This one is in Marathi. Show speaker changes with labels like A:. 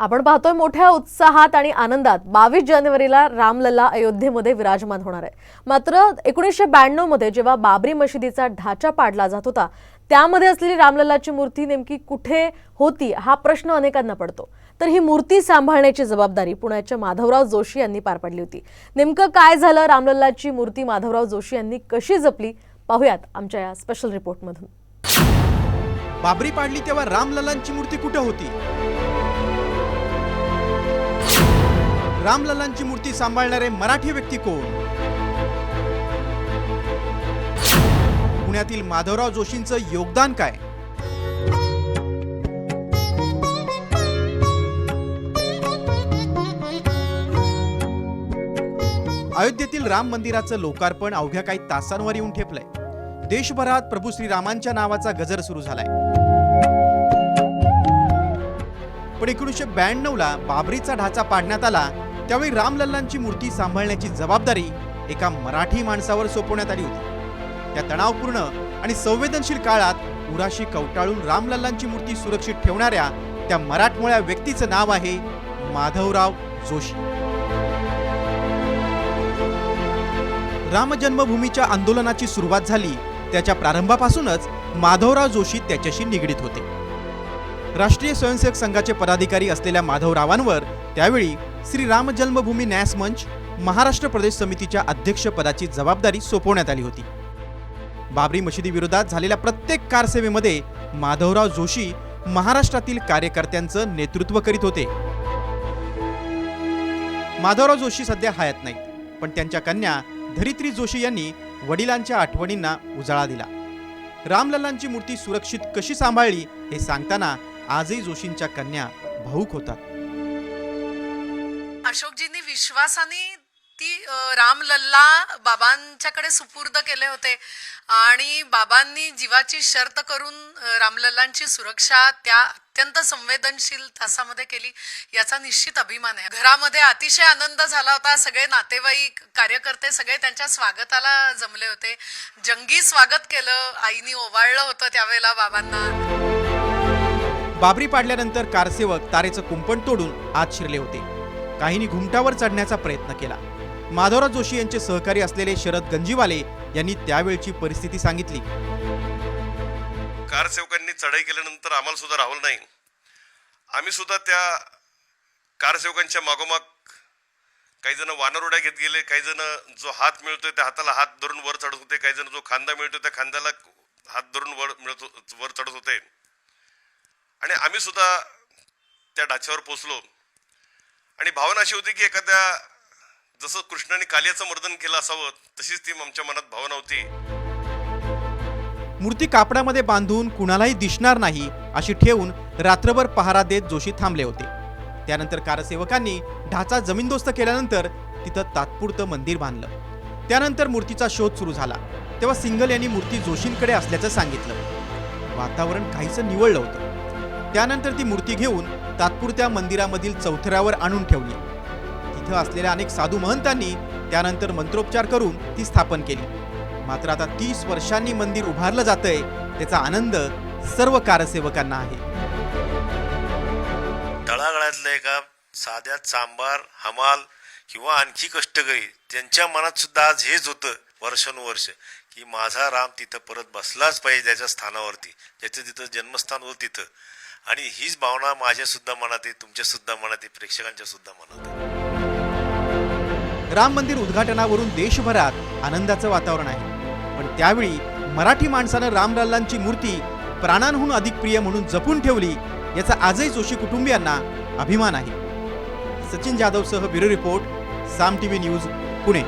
A: आपण पाहतोय मोठ्या उत्साहात आणि आनंदात बावीस जानेवारीला रामलल्ला अयोध्येमध्ये विराजमान होणार आहे. मात्र एकोणीसशे ब्याण्णवमध्ये जेव्हा बाबरी मशिदीचा ढाचा पाडला जात होता त्यामध्ये असलेली रामलल्लाची मूर्ती नेमकी कुठे होती हा प्रश्न अनेकांना पडतो. तर ही मूर्ती सांभाळण्याची जबाबदारी पुण्याच्या माधवराव जोशी यांनी पार पाडली होती. नेमकं काय झालं? रामलल्लाची मूर्ती माधवराव जोशी यांनी कशी जपली? पाहूयात आमच्या या स्पेशल रिपोर्टमधून
B: बाबरी पाडली तेव्हा रामलल्लांची मूर्ती कुठे होती? रामलल्लांची मूर्ती सांभाळणारे मराठी व्यक्ती कोण? पुण्यातील माधवराव जोशींचं योगदान काय? अयोध्येतील राम मंदिराचं लोकार्पण अवघ्या काही तासांवर येऊन ठेपलंय. देशभरात प्रभू श्रीरामांच्या नावाचा गजर सुरू झालाय. पण एकोणीसशे ब्याण्णवला बाबरीचा ढाचा पाडण्यात आला त्यावेळी रामलल्लांची मूर्ती सांभाळण्याची जबाबदारी एका मराठी माणसावर सोपवण्यात आली होती. त्या तणावपूर्ण आणि संवेदनशील काळात उराशी कवटाळून रामलल्लांची मूर्ती सुरक्षित ठेवणाऱ्या त्या मराठमोळ्या व्यक्तीचं नाव आहे माधवराव जोशी. राम जन्मभूमीच्या आंदोलनाची सुरुवात झाली त्याच्या प्रारंभापासूनच माधवराव जोशी त्याच्याशी निगडीत होते. राष्ट्रीय स्वयंसेवक संघाचे पदाधिकारी असलेल्या माधवरावांवर त्यावेळी श्री राम जन्मभूमी न्यास मंच महाराष्ट्र प्रदेश समितीच्या अध्यक्षपदाची जबाबदारी सोपवण्यात आली होती. बाबरी मशिदी विरोधात झालेल्या प्रत्येक कारसेवेमध्ये माधवराव जोशी महाराष्ट्रातील कार्यकर्त्यांचं नेतृत्व करीत होते. माधवराव जोशी सध्या हयात नाहीत पण त्यांच्या कन्या धरित्री जोशी यांनी वडिलांच्या आठवणींना उजाळा दिला. रामलल्लांची मूर्ती सुरक्षित कशी सांभाळली हे सांगताना आजही जोशींच्या कन्या भाऊक होतात.
C: अशोकजींनी विश्वासाने ती रामलल्ला बाबांच्याकडे सुपूर्द केले होते. आणि बाबांनी जीवाची शर्त करून रामलल्लांची सुरक्षा त्या अत्यंत संवेदनशील तासामध्ये केली याचा निश्चित अभिमान आहे. घरामध्ये अतिशय आनंद झाला होता. सगळे नातेवाईक कार्यकर्ते सगळे त्यांच्या स्वागताला जमले होते. जंगी स्वागत केलं आईनी ओवाळलं होतं त्यावेळेला बाबांना.
B: बाबरी पाडल्यानंतर कारसेवक तारेचं कुंपण तोडून आत शिरले होते. काहींनी घुमटावर चढण्याचा प्रयत्न केला. माधवराव जोशी यांचे सहकारी असलेले शरद गंजीवाले यांनी त्यावेळची परिस्थिती सांगितली.
D: कारसेवकांनी चढाई केल्यानंतर आम्हाला सुद्धा राहुल नाही. आम्ही सुद्धा त्या कारसेवकांच्या मागोमाग काही जण वानरोड्या घेत गेले काही जण जो हात मिळतोय त्या हाताला हात धरून वर चढत होते काही जण जो खांदा मिळतोय त्या खांद्याला हात धरून वर मिळत वर चढत होते. आणि आम्ही सुद्धा त्या ढाच्यावर पोचलो आणि भावना अशी होती की एखाद्या जसं कृष्णाने कालियाचं मर्दन केलं असावं तशीच ती आमच्या मनात भावना होती.
B: मूर्ती कापडामध्ये बांधून कुणालाही दिसणार नाही अशी ठेवून रात्रभर पहारा देत जोशी थांबले होते. त्यानंतर कारसेवकांनी ढाचा जमीनदोस्त केल्यानंतर तिथं तात्पुरतं मंदिर बांधलं. त्यानंतर मूर्तीचा शोध सुरू झाला. तेव्हा सिंगल यांनी मूर्ती जोशींकडे असल्याचं सांगितलं. वातावरण काहीसं निवळलं होतं. त्यानंतर ती मूर्ती घेऊन तात्पुरत्या मंदिरामधील चौथऱ्यावर आणून ठेवली. तिथं असलेल्या अनेक साधू महंतांनी त्यानंतर मंत्रोपचार करून ती स्थापन केली. मात्र आता तीस वर्षांनी मंदिर उभारलं जातंय त्याचा आनंद सर्व कारसेवकांना आहे.
E: तळागाळातल्या एका साध्या चांबार हमाल किंवा आणखी कष्टकरी त्यांच्या मनात सुद्धा आज हेच होतं वर्षानुवर्ष की माझा राम तिथं परत बसलाच पाहिजे त्याच्या स्थानावरती ज्याचं तिथं जन्मस्थान होतं तिथं. आणि हीच भावना माझ्या सुद्धा मनात आहे तुमच्या सुद्धा मनात आहे प्रेक्षकांच्या सुद्धा मनात आहे.
B: राम मंदिर उद्घाटनावरून देशभरात आनंदाचं वातावरण आहे. पण त्यावेळी मराठी माणसानं रामलल्लांची मूर्ती प्राणांहून अधिक प्रिय म्हणून जपून ठेवली याचा आजही जोशी कुटुंबियांना अभिमान आहे. Sachin जाधवसह bureau report Saam TV news Pune.